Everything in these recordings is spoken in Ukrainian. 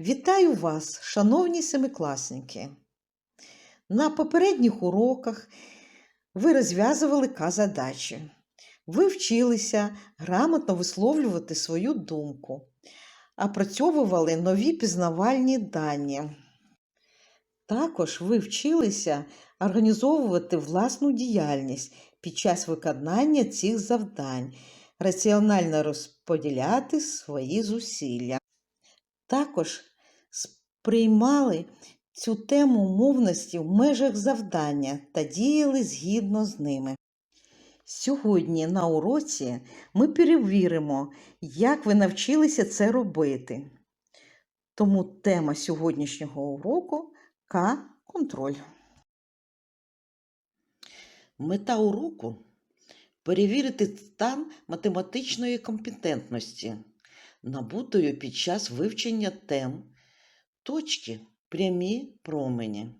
Вітаю вас, шановні семикласники! На попередніх уроках ви розв'язували К-задачі. Ви вчилися грамотно висловлювати свою думку, опрацьовували нові пізнавальні дані. Також ви вчилися організовувати власну діяльність під час виконання цих завдань, раціонально розподіляти свої зусилля. Також сприймали цю тему мовності в межах завдання та діяли згідно з ними. Сьогодні на уроці ми перевіримо, як ви навчилися це робити. Тому тема сьогоднішнього уроку К контроль. Мета уроку перевірити стан математичної компетентності, набутої під час вивчення тем точки, прямі промені,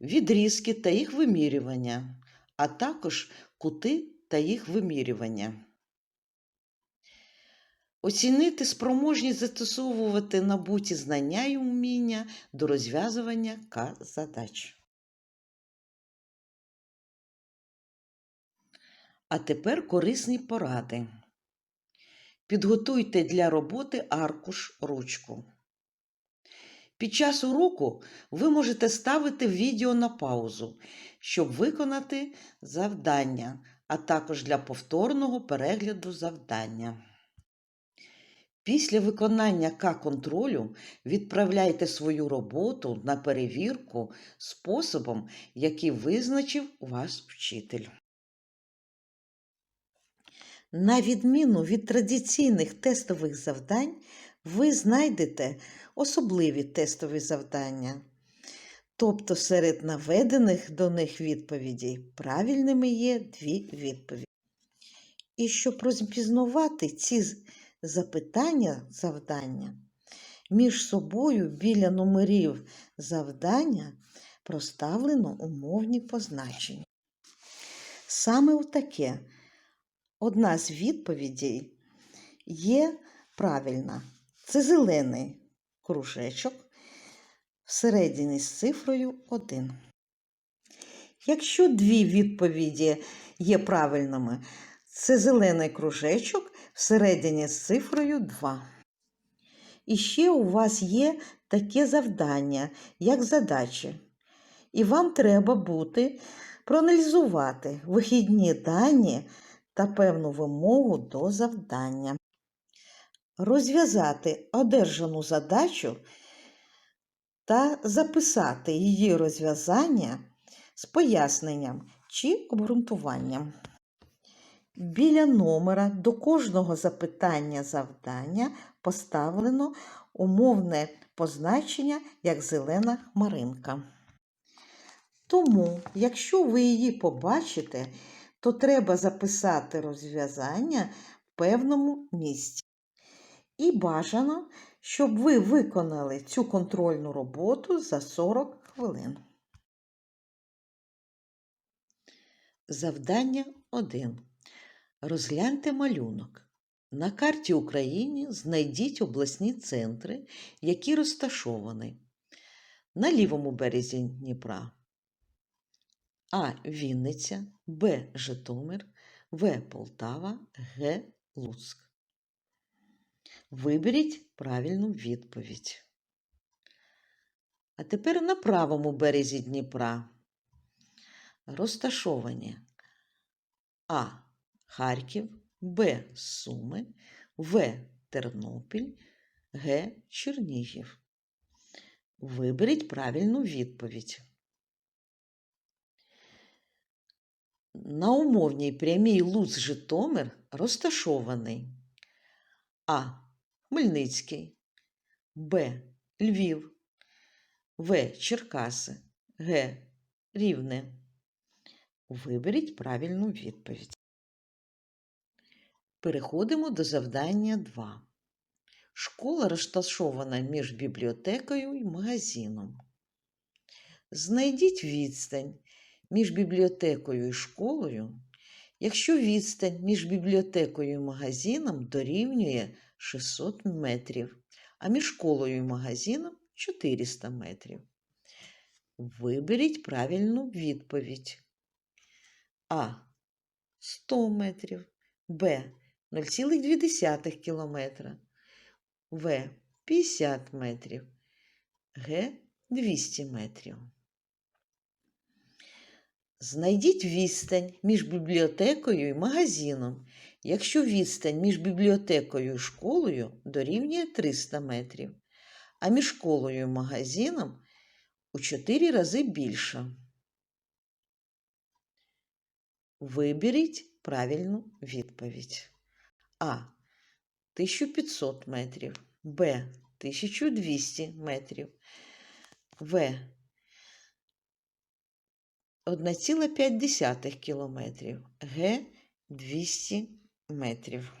відрізки та їх вимірювання, а також кути та їх вимірювання. Оцінити спроможність застосовувати набуті знання і уміння до розв'язування К-задач. А тепер корисні поради. Підготуйте для роботи аркуш ручку. Під час уроку ви можете ставити відео на паузу, щоб виконати завдання, а також для повторного перегляду завдання. Після виконання К-контролю відправляйте свою роботу на перевірку способом, який визначив ваш вчитель. На відміну від традиційних тестових завдань, ви знайдете особливі тестові завдання. Тобто серед наведених до них відповідей правильними є дві відповіді. І щоб розпізнавати ці запитання завдання, між собою біля номерів завдання проставлено умовні позначення. Саме отаке одна з відповідей є правильна. Це зелений кружечок всередині з цифрою 1. Якщо дві відповіді є правильними, це зелений кружечок всередині з цифрою 2. І ще у вас є таке завдання, як задачі. І вам треба бути проаналізувати вихідні дані та певну вимогу до завдання. Розв'язати одержану задачу та записати її розв'язання з поясненням чи обґрунтуванням. Біля номера до кожного запитання завдання поставлено умовне позначення як зелена хмаринка. Тому, якщо ви її побачите, то треба записати розв'язання в певному місці. І бажано, щоб ви виконали цю контрольну роботу за 40 хвилин. Завдання 1. Розгляньте малюнок. На карті України знайдіть обласні центри, які розташовані на лівому березі Дніпра. А. Вінниця, Б. Житомир, В. Полтава, Г. Луцьк. Виберіть правильну відповідь. А тепер на правому березі Дніпра розташовані А. Харків, Б. Суми, В. Тернопіль, Г. Чернігів. Виберіть правильну відповідь. На умовній прямій Луц Житомир розташований А. Хмельницький, Б. Львів, В. Черкаси, Г. Рівне. Виберіть правильну відповідь. Переходимо до завдання 2. Школа розташована між бібліотекою і магазином. Знайдіть відстань між бібліотекою і школою, якщо відстань між бібліотекою і магазином дорівнює 600 метрів, а між школою і магазином 400 метрів. Виберіть правильну відповідь. А. 100 метрів. Б. 0,2 кілометра. В. 50 метрів. Г. 200 метрів. Знайдіть відстань між бібліотекою і магазином, якщо відстань між бібліотекою і школою дорівнює 300 метрів, а між школою і магазином у 4 рази більша. Виберіть правильну відповідь. А. 1500 метрів. Б. 1200 метрів. В. 1,5 кілометрів. Г. 200 метрів.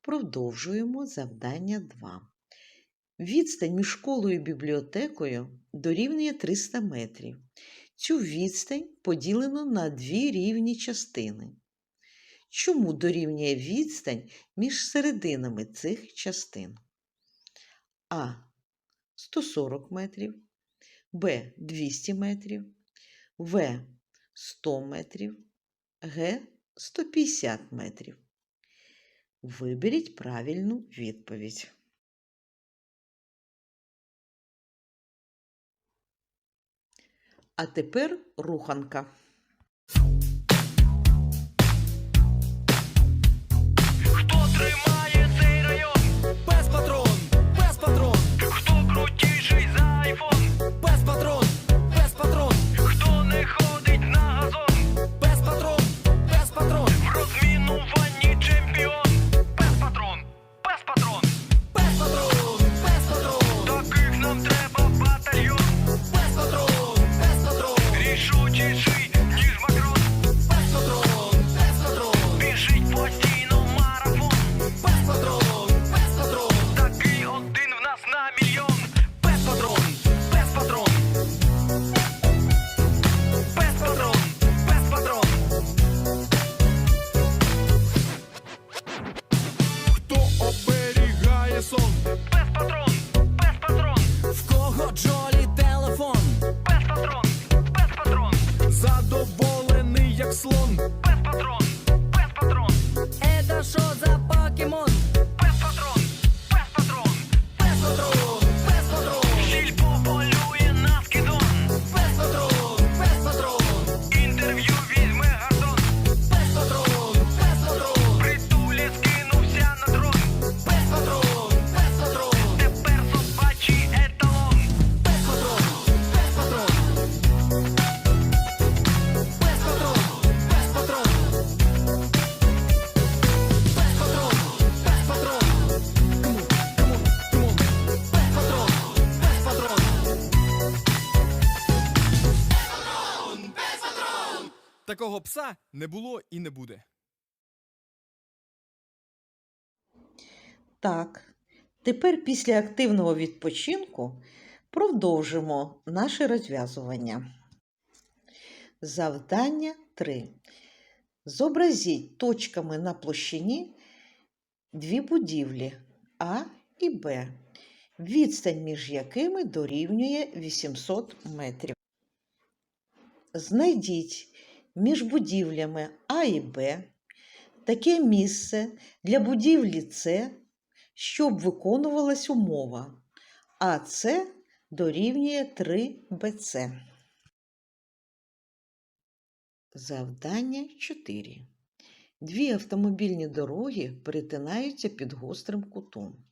Продовжуємо завдання 2. Відстань між школою і бібліотекою дорівнює 300 метрів. Цю відстань поділено на дві рівні частини. Чому дорівнює відстань між серединами цих частин? А. 140 метрів, Б. 200 метрів, В. 100 метрів, Г. 150 метрів. Виберіть правильну відповідь. А тепер руханка. Такого пса не було і не буде. Так, тепер після активного відпочинку продовжимо наше розв'язування. Завдання 3. Зобразіть точками на площині дві будівлі А і Б, відстань між якими дорівнює 800 метрів. Знайдіть між будівлями А і Б таке місце для будівлі С, щоб виконувалась умова, а С дорівнює 3 БЦ. Завдання 4. Дві автомобільні дороги перетинаються під гострим кутом.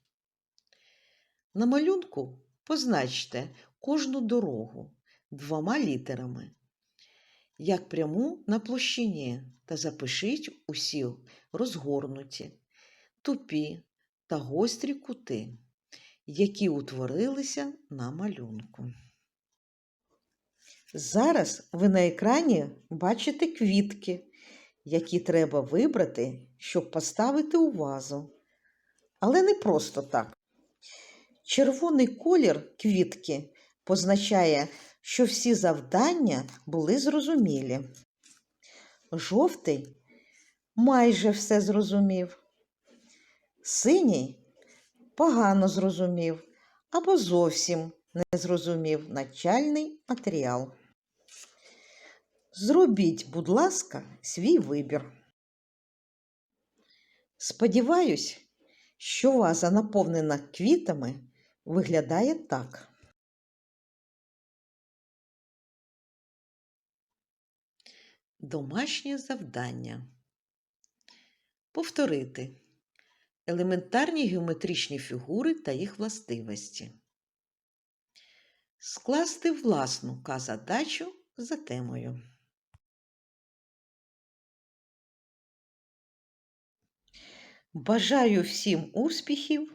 На малюнку позначте кожну дорогу двома літерами, як пряму на площині, та запишіть усі розгорнуті, тупі та гострі кути, які утворилися на малюнку. Зараз ви на екрані бачите квітки, які треба вибрати, щоб поставити у вазу. Але не просто так. Червоний колір квітки позначає, що всі завдання були зрозумілі. Жовтий майже все зрозумів. Синій погано зрозумів або зовсім не зрозумів начальний матеріал. Зробіть, будь ласка, свій вибір. Сподіваюсь, що ваза, наповнена квітами, виглядає так. Домашнє завдання. Повторити елементарні геометричні фігури та їх властивості. Скласти власну К-задачу за темою. Бажаю всім успіхів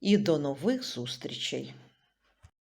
і до нових зустрічей!